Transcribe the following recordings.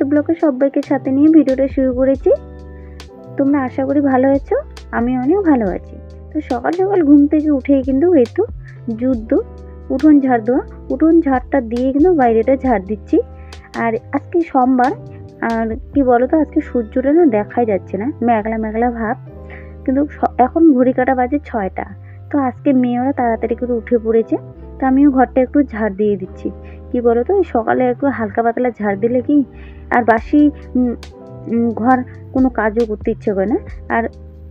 সুস্মিতা ব্লকে সবাইকে সাথে নিয়ে ভিডিওটা শুরু করেছি। তোমরা আশা করি ভালো আছো আমি অনেক ভালো আছি। তো সকাল সকাল ঘুম থেকে উঠেই কিন্তু তো যুদ্ধ, উঠোন ঝাড় দেওয়া, উঠোন ঝাড়টা দিয়ে কিন্তু বাইরেটা ঝাড় দিচ্ছি। আর আজকে সোমবার, আর কি বলতো, আজকে সূর্যটা না দেখাই যাচ্ছে না, মেঘলা মেঘলা ভাব। কিন্তু এখন ঘড়ি কাটা বাজে ছয়টা। তো আজকে মেয়েরা তাড়াতাড়ি করে উঠে পড়েছে। তো আমিও ঘরটা একটু ঝাড় দিয়ে দিচ্ছি। কি বলো তো সকালে একটু হালকা পাতলা ঝাড় দিলে কি আর বাসি ঘর কোনো কাজও করতে ইচ্ছে করে না। আর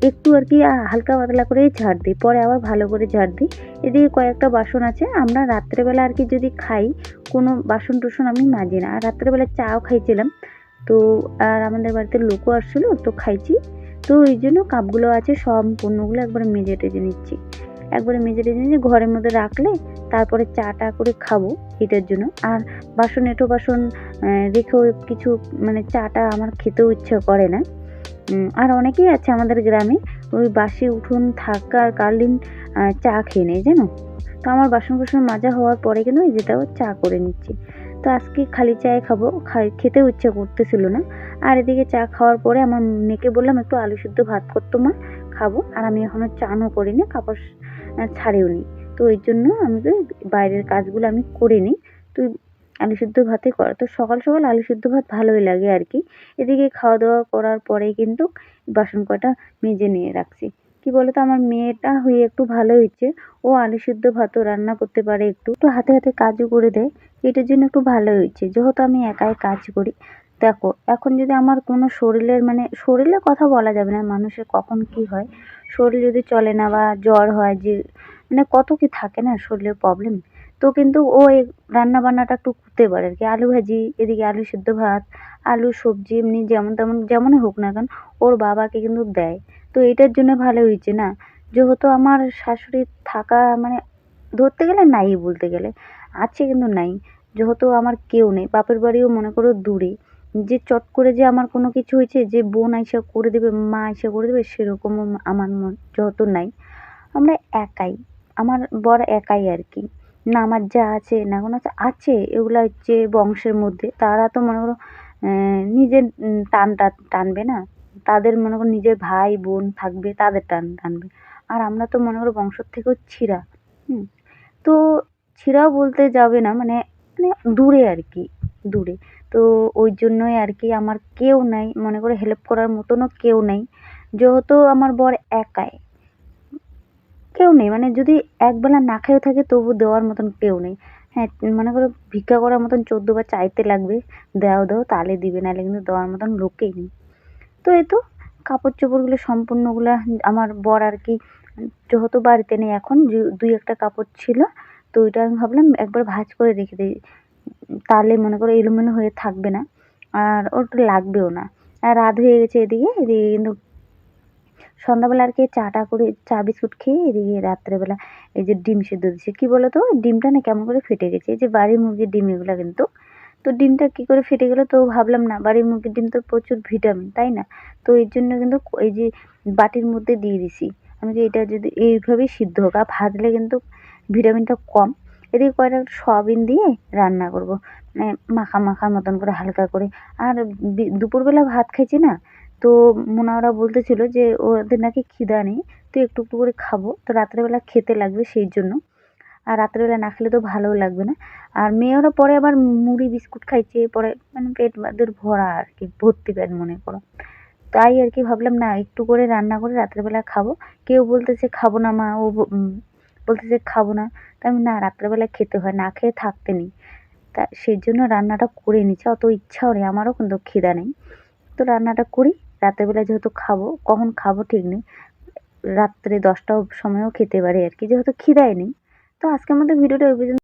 একটু আর কি হালকা পাতলা করে ঝাড় দিই, পরে আবার ভালো করে ঝাড় দিই। এদিকে কয়েকটা বাসন আছে, আমরা রাত্রেবেলা আর কি যদি খাই, কোনো বাসন টুসন আমি মাজি না। আর রাত্রেবেলা চাও খাইছিলাম, তো আর আমাদের বাড়িতে লোকও আসছিল, তো খাইছি। তো এই জন্য কাপগুলো আছে সম্পূর্ণগুলো একবারে মেজে টেজে নিচ্ছি। একবারে মেজে টেজে নিয়ে ঘরের মধ্যে রাখলে তারপরে চাটা করে খাব এটার জন্য। আর বাসন এঁটো বাসন রেখেও কিছু মানে চাটা আমার খেতেও ইচ্ছে করে না। আর অনেকেই আছে আমাদের গ্রামে ওই বাসি উঠোন থাকা আর আহ, চা খেয়ে নেয় জানো? তো আমার বাসন কুসন মাজা হওয়ার পরে এই যেটাও চা করে নিচ্ছি। তো আজকে খালি চায় খাব খাই খেতেও ইচ্ছে করতেছিল না। আর এদিকে চা খাওয়ার পরে আমার মেয়েকে বললাম একটু আলু সিদ্ধ ভাত করতো মা খাব। আর আমি এখনও চানও করিনি কাপড় ছাড়েও নি। তো ওই জন্য আমি তো বাইরের কাজগুলো আমি করে নিই। তো আলু সিদ্ধ ভাতই করা। তো সকাল সকাল আলু সিদ্ধ ভাত ভালোই লাগে আর কি। এদিকে খাওয়া দাওয়া করার পরেই কিন্তু বাসন কটা মেজে নিয়ে রাখছি। কি বলতো, আমার মেয়েটা হয়ে একটু ভালো হয়েছে। ও আলু সিদ্ধ ভাতও রান্না করতে পারে একটু। একটু হাতে হাতে কাজও করে দেয়। এটার জন্য একটু ভালো হয়েছে। যেহেতু আমি একাই কাজ করি। দেখো, এখন যদি আমার কোনো শরীরের মানে শরীরের কথা বলা যাবে না, মানুষের কখন কি হয়? শরীর যদি চলে না বা জ্বর হয়, যে মানে কত কি থাকে না শরীরের প্রবলেম তো কিন্তু ও এই রান্না বান্নাটা একটু করতে পারে আর কি। আলু ভাজি, এদিকে আলু সিদ্ধ ভাত, আলু সবজি এমনি যেমন তেমন যেমনই হোক না কেন, ওর বাবাকে কিন্তু দেয়। তো এটার জন্য ভালো হয়েছে না? যেহেতু আমার শাশুড়ি থাকা মানে ধরতে গেলে নাই বলতে গেলে, আছে কিন্তু নাই। যেহেতু আমার কেউ নেই, বাপের বাড়িও মনে করো দূরে। যে চট করে যে আমার কোনো কিছু হয়েছে, যে বোন আইসা করে দেবে, মা আইসা করে দেবে, সেরকমও আমার মন যেহেতু নাই। আমরা একাই। আমার বর একাই আর কি। না আমার যা আছে, না কোনো আছে আছে। এগুলো হচ্ছে বংশের মধ্যে। তারা তো মনে করো নিজের টানটা টানবে না। তাদের মনে করো নিজের ভাই, বোন থাকবে, তাদের টান টানবে। আর আমরা তো মনে করো বংশর থেকেও ছিঁড়া, হুম। তো ছিঁড়াও বলতে যাবে না মানে মানে দূরে আর কি, দূরে। তো ওই জন্যই আর কি আমার কেউ নাই, মনে করে হেল্প করার মতনও কেউ নেই। যেহেতু আমার বর একাই। কেউ নেই। মানে যদি একবেলা না খেয়েও থাকে, তবু দেওয়ার মতন কেউ নেই। হ্যাঁ মনে করো ভিক্ষা করার মতন চোদ্দবার চাইতে লাগবে দাও দাও তাহলে দিবে, নাহলে কিন্তু দেওয়ার মতন লোকেই নেই। তো এই তো কাপড় চোপড়গুলো সম্পূর্ণগুলো আমার বর আর কি, যেহেতু বাড়িতে নেই এখন দুই একটা কাপড় ছিল, তো ওইটা আমি ভাবলাম একবার ভাঁজ করে রেখে দিই। তাহলে মনে করো এলোমেলো হয়ে থাকবে না, আর ওটা লাগবেও না। আর রাত হয়ে গেছে এদিকে এদিকে কিন্তু সন্ধ্যাবেলা আর কি চাটা করে, চা বিস্কুট খেয়ে এদিকে রাত্রেবেলা এই যে ডিম সিদ্ধ দিচ্ছে। কি বলো তো ডিমটা না কেমন করে ফেটে গেছে। এই যে বাড়ির মুরগির ডিম এগুলো কিন্তু। তো ডিমটা কি করে ফেটে গেলো তো ভাবলাম না, বাড়ির মুরগির ডিম তো প্রচুর ভিটামিন, তাই না? তো এর জন্য কিন্তু এই যে বাটির মধ্যে দিয়ে দিছি। আমি কি এটা যদি এইভাবেই সিদ্ধ হোক, আর ভাজলে কিন্তু ভিটামিনটা কম। এদিকে কয়টা সয়াবিন দিয়ে রান্না করব। মানে মাখা মাখার মতন করে হালকা করে। আর দুপুরবেলা ভাত খাইছি না তো মোনা বলতেছিল যে, ওদের নাকি খিদা নেই তো একটু একটু করে খাব, তো রাত্রেবেলা খেতে লাগবে সেই জন্য। আর রাত্রেবেলা না খেলে তো ভালোও লাগবে না। আর মেয়েরা পরে আবার মুড়ি বিস্কুট খাইছে, পরে মানে পেট ওদের ভরা আর কি, ভর্তি পেট মনে করো। তাই আর কি ভাবলাম, না, একটু করে রান্না করে রাত্রেবেলা খাব। কেউ বলতেছে, খাব না মা। ও বলতেছে, খাব না। তা আমি, না, রাত্রেবেলা খেতে হয়, না খেয়ে থাকতে নেই। তা সেই জন্য রান্নাটা করে নিচ্ছে অত ইচ্ছাও নেই, আমারও কিন্তু খিদা নেই। তো রান্নাটা করি রাতেরবেলা যেহেতু খাব, কখন খাব ঠিক নেই। রাত্রে দশটা সময়ও খেতে পারি আর কি, যেহেতু খিদাই নেই। তো আজকের মধ্যে ভিডিওটা ওই পর্যন্ত